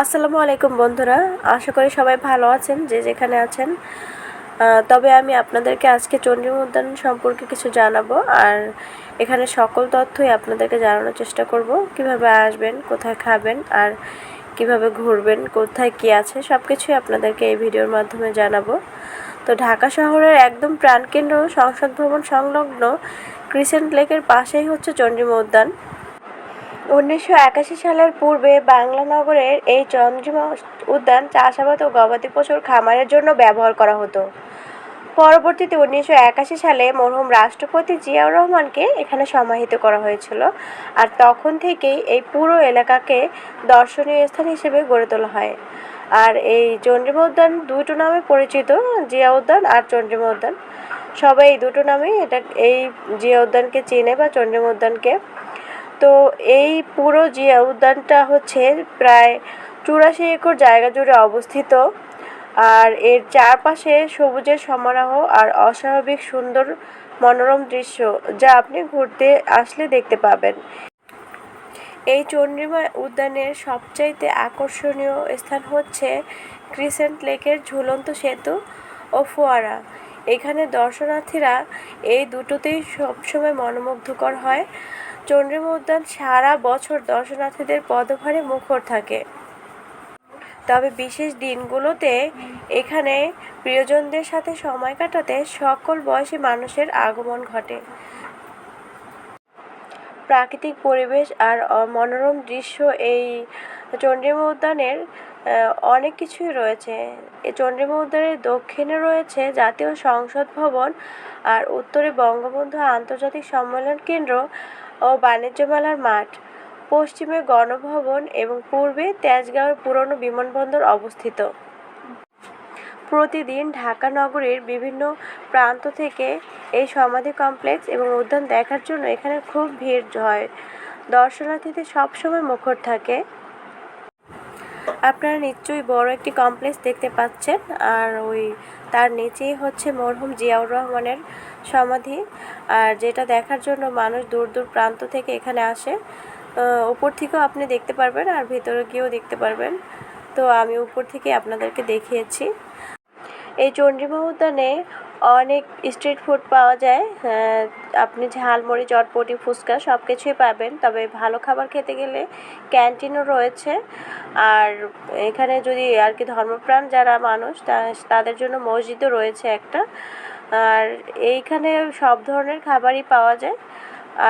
আসসালামু আলাইকুম বন্ধুরা। আশা করি সবাই ভালো আছেন, যে যেখানে আছেন। তবে আমি আপনাদেরকে আজকে চণ্ডীম উদ্যান সম্পর্কে কিছু জানাব, আর এখানে সকল তথ্যই আপনাদেরকে জানানোর চেষ্টা করব। কীভাবে আসবেন, কোথায় খাবেন, আর কীভাবে ঘুরবেন, কোথায় কি আছে সব কিছুই আপনাদেরকে এই ভিডিওর মাধ্যমে জানাব। তো ঢাকা শহরের একদম প্রাণকেন্দ্র সংসদ ভবন সংলগ্ন ক্রিসেন্ট লেকের পাশেই হচ্ছে চন্দ্রিমা উদ্যান। উনিশশো একাশি সালের পূর্বে বাংলা নগরের এই চন্দ্রিমা উদ্যান চাষাবাদ ও গবাদি পশুর খামারের জন্য ব্যবহার করা হতো। পরবর্তীতে উনিশশো একাশি সালে মরহুম রাষ্ট্রপতি জিয়াউর রহমানকে এখানে সমাহিত করা হয়েছিল আর তখন থেকেই এই পুরো এলাকাকে দর্শনীয় স্থান হিসেবে গড়ে তোলা হয়। আর এই চন্দ্রিমা উদ্যান দুটো নামে পরিচিত, জিয়া উদ্যান আর চন্দ্রিমা উদ্যান। সবাই এই দুটো নামেই এটা, এই জিয়া উদ্যানকে চেনে বা চন্দ্রিমা উদ্যানকে তো এই পুরো জিয়া উদ্যানটা হচ্ছে প্রায় চুরাশি একর জায়গা জুড়ে অবস্থিত। আর এর চারপাশে সবুজের সমারোহ আর অস্বাভাবিক সুন্দর মনোরম দৃশ্য যা আপনি ঘুরতে আসলে দেখতে পাবেন। এই চন্দ্রিমা উদ্যানের সবচাইতে আকর্ষণীয় স্থান হচ্ছে ক্রিসেন্ট লেকের ঝুলন্ত সেতু ও ফোয়ারা। এখানে দর্শনার্থীরা এই দুটোতেই সবসময় মনোমুগ্ধকর হয়। চন্দ্রিমা উদ্যান সারা বছর দর্শনার্থীদের পদভারে মুখর থাকে। তবে বিশেষ দিনগুলোতে এখানে প্রিয়জনদের সাথে সময় কাটাতে সকল বয়সী মানুষের আগমন ঘটে। প্রাকৃতিক পরিবেশ আর মনোরম দৃশ্য এই চন্দ্রিমা উদ্যানের অনেক কিছুই রয়েছে। এই চন্দ্রিমা উদ্যানের দক্ষিণে রয়েছে জাতীয় সংসদ ভবন আর উত্তরে বঙ্গবন্ধু আন্তর্জাতিক সম্মেলন কেন্দ্র ও বাণিজ্য মেলার মাঠ, পশ্চিমে গণভবন এবং পূর্বে তেজগাঁওয়ের পুরনো বিমানবন্দর অবস্থিত। প্রতিদিন ঢাকা নগরীর বিভিন্ন প্রান্ত থেকে এই সমাধি কমপ্লেক্স এবং উদ্যান দেখার জন্য এখানে খুব ভিড় হয়। দর্শনার্থীদের সবসময় মুখর থাকে। আপনারা নিশ্চয়ই বড় একটি কমপ্লেক্স দেখতে পাচ্ছেন। আর ওই তার নিচেই হচ্ছে মরহুম জিয়াউর রহমানের সমাধি। আর যেটা দেখার জন্য মানুষ দূর দূর প্রান্ত থেকে এখানে আসে। উপর থেকেও আপনি দেখতে পারবেন আর ভিতরে গিয়েও দেখতে পারবেন। তো আমি উপর থেকে আপনাদেরকে দেখিয়েছি। এই চন্দ্রিমা উদ্যানে অনেক স্ট্রিট ফুড পাওয়া যায়। আপনি ঝালমুড়ি চটপটি, ফুচকা সব কিছুই পাবেন। তবে ভালো খাবার খেতে গেলে ক্যান্টিনও রয়েছে। আর এখানে যদি আর কি ধর্মপ্রাণ যারা মানুষ তাদের জন্য মসজিদও রয়েছে একটা। আর এইখানে সব ধরনের খাবারই পাওয়া যায়।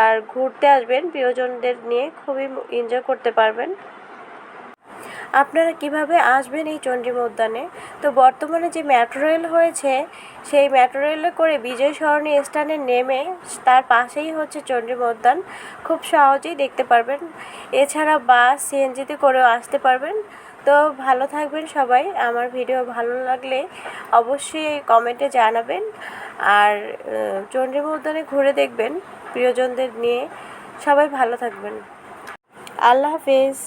আর ঘুরতে আসবেন, প্রিয়জনদের নিয়ে খুবই এনজয় করতে পারবেন। আপনারা কীভাবে আসবেন এই চন্দ্রিমা উদ্যানে তো বর্তমানে যে মেট্রো রেল হয়েছে, সেই মেট্রো রেলে করে বিজয় সরণি স্থানে নেমে তার পাশেই হচ্ছে চন্দ্রিমা উদ্যান খুব সহজেই দেখতে পারবেন। এছাড়া বাস সিএনজিতে করেও আসতে পারবেন। তো ভালো থাকবেন সবাই। আমার ভিডিও ভালো লাগলে অবশ্যই কমেন্টে জানাবেন। আর চন্দ্রিমা উদ্যানে ঘুরে দেখবেন প্রিয়জনদের নিয়ে। সবাই ভালো থাকবেন। আল্লাহ হাফেজ।